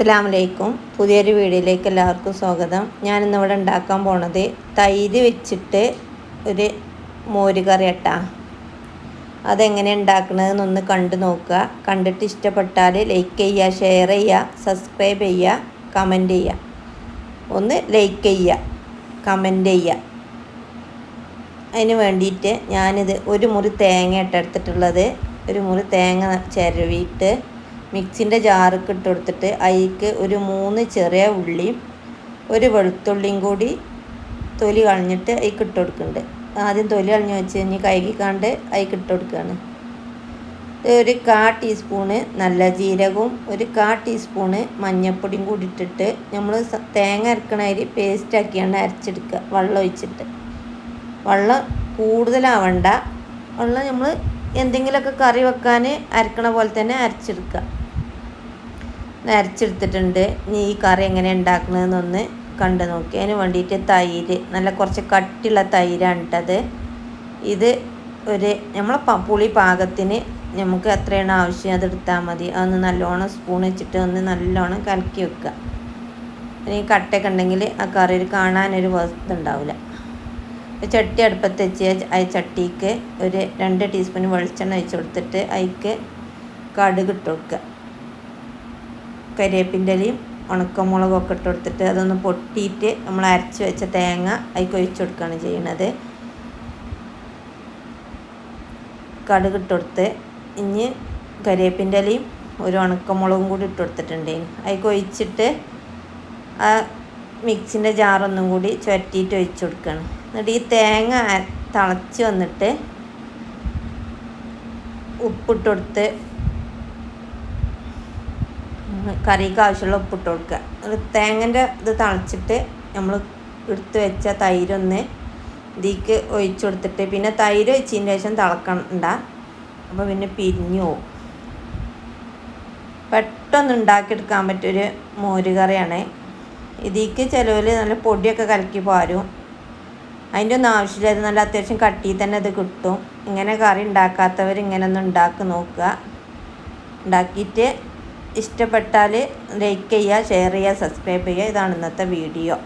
അസ്സാം വലൈക്കും പുതിയൊരു വീഡിയോയിലേക്ക് എല്ലാവർക്കും സ്വാഗതം. ഞാനിന്നിവിടെ ഉണ്ടാക്കാൻ പോണത് തൈര് വെച്ചിട്ട് ഒരു മോര് കറി ഇട്ടാ അതെങ്ങനെ ഉണ്ടാക്കണതെന്നൊന്ന് കണ്ടു നോക്കുക. കണ്ടിട്ട് ഇഷ്ടപ്പെട്ടാൽ ലൈക്ക് ചെയ്യുക ഷെയർ ചെയ്യുക സബ്സ്ക്രൈബ് ചെയ്യുക കമന്റ് ചെയ്യുക. ഒന്ന് ലൈക്ക് ചെയ്യുക കമന്റ് ചെയ്യുക. അതിന് വേണ്ടിയിട്ട് ഞാനിത് ഒരു മുറി തേങ്ങ ഇട്ടെടുത്തിട്ടുള്ളത് ഒരു മുറി തേങ്ങ ചിരവിയിട്ട് മിക്സിന്റെ ജാറൊക്കെ ഇട്ട് കൊടുത്തിട്ട് അതിക്ക് ഒരു മൂന്ന് ചെറിയ ഉള്ളിയും ഒരു വെളുത്തുള്ളിയും കൂടി തൊലി കളഞ്ഞിട്ട് അതിക്ക് ഇട്ട് കൊടുക്കുന്നുണ്ട്. ആദ്യം തൊലി കളഞ്ഞ് വെച്ച് കഴിഞ്ഞ് കഴുകിക്കാണ്ട് അതിക്ക് ഇട്ട് കൊടുക്കുകയാണ്. ഒരു കാ ടീസ്പൂണ് നല്ല ജീരകവും ഒരു കാ ടീസ്പൂണ് മഞ്ഞൾപ്പൊടിയും കൂടി ഇട്ടിട്ട് നമ്മൾ തേങ്ങ അരക്കണ അരി പേസ്റ്റാക്കിയാണ് അരച്ചെടുക്കുക വെള്ളം ഒഴിച്ചിട്ട്. വെള്ളം കൂടുതലാവണ്ട. വെള്ളം നമ്മൾ എന്തെങ്കിലുമൊക്കെ കറി വെക്കാൻ അരക്കണ പോലെ തന്നെ അരച്ചെടുക്കുക. അരച്ചെടുത്തിട്ടുണ്ട്. ഇനി ഈ കറി എങ്ങനെ ഉണ്ടാക്കണമെന്നൊന്ന് കണ്ടു നോക്കി. അതിന് വേണ്ടിയിട്ട് തൈര് നല്ല കുറച്ച് കട്ടിയുള്ള തൈരാണ് ഇട്ടത് ഇത് ഒരു നമ്മളെ പുളി പാകത്തിന് നമുക്ക് എത്രയാണ് ആവശ്യം അതെടുത്താൽ മതി. അതൊന്ന് നല്ലോണം സ്പൂൺ വെച്ചിട്ട് ഒന്ന് നല്ലോണം കലക്കി വെക്കുക. ഇനി കട്ടയൊക്കെ ഉണ്ടെങ്കിൽ ആ കറി ഒരു കാണാനൊരു വസ്തു ഉണ്ടാവില്ല ചട്ടി അടുപ്പത്ത് വെച്ച് ആ ചട്ടിക്ക് ഒരു രണ്ട് ടീസ്പൂൺ വെളിച്ചെണ്ണ ഒഴിച്ച് കൊടുത്തിട്ട് അതിക്ക് കടുക് ഇട്ട് കൊടുക്കുക കരിവേപ്പിന്റെ ഇലയും ഉണക്കമുളകൊക്കെ ഇട്ട് കൊടുത്തിട്ട് അതൊന്ന് പൊട്ടിയിട്ട് നമ്മൾ അരച്ച് വെച്ച തേങ്ങ അതിക്ക് ഒഴിച്ച് കൊടുക്കുകയാണ് ചെയ്യണത്. കടുക് ഇട്ട് കൊടുത്ത് ഇനി കരിവേപ്പിന്റെ ഇലയും ഒരു ഉണക്കമുളകും കൂടി ഇട്ട് കൊടുത്തിട്ടുണ്ടെങ്കിൽ അതിക്ക് ഒഴിച്ചിട്ട് ആ മിക്സിന്റെ ജാറൊന്നും കൂടി ചുരട്ടിയിട്ട് ഒഴിച്ച് കൊടുക്കണം. എന്നിട്ട് ഈ തേങ്ങ തിളച്ച് വന്നിട്ട് ഉപ്പിട്ട് കൊടുത്ത് കറിക്ക് ആവശ്യമുള്ള ഉപ്പിട്ട് കൊടുക്കുക. തേങ്ങന്റെ ഇത് തിളച്ചിട്ട് നമ്മൾ എടുത്ത് വെച്ച തൈരൊന്ന് ഇതിക്ക് ഒഴിച്ചു കൊടുത്തിട്ട് പിന്നെ തൈര് ഒഴിച്ചതിന് ശേഷം തിളക്കണ്ട. അപ്പോൾ പിന്നെ പിരിഞ്ഞു പോകും. പെട്ടെന്ന് ഉണ്ടാക്കിയെടുക്കാൻ പറ്റിയൊരു മോര് ഇതിക്ക് ചിലവിൽ നല്ല പൊടിയൊക്കെ കലക്കി പാരും. അതിന്റെ ഒന്നും ആവശ്യമില്ല. നല്ല അത്യാവശ്യം കട്ടിയിൽ തന്നെ ഇത് കിട്ടും. ഇങ്ങനെ കറി ഉണ്ടാക്കാത്തവർ ഇങ്ങനെ ഒന്ന് ഉണ്ടാക്കി നോക്കുക. ഉണ്ടാക്കിയിട്ട് ഇഷ്ടപ്പെട്ടാൽ ലൈക്ക് ചെയ്യുക ഷെയർ ചെയ്യുക സബ്സ്ക്രൈബ് ചെയ്യുക. ഇതാണ് ഇന്നത്തെ വീഡിയോ.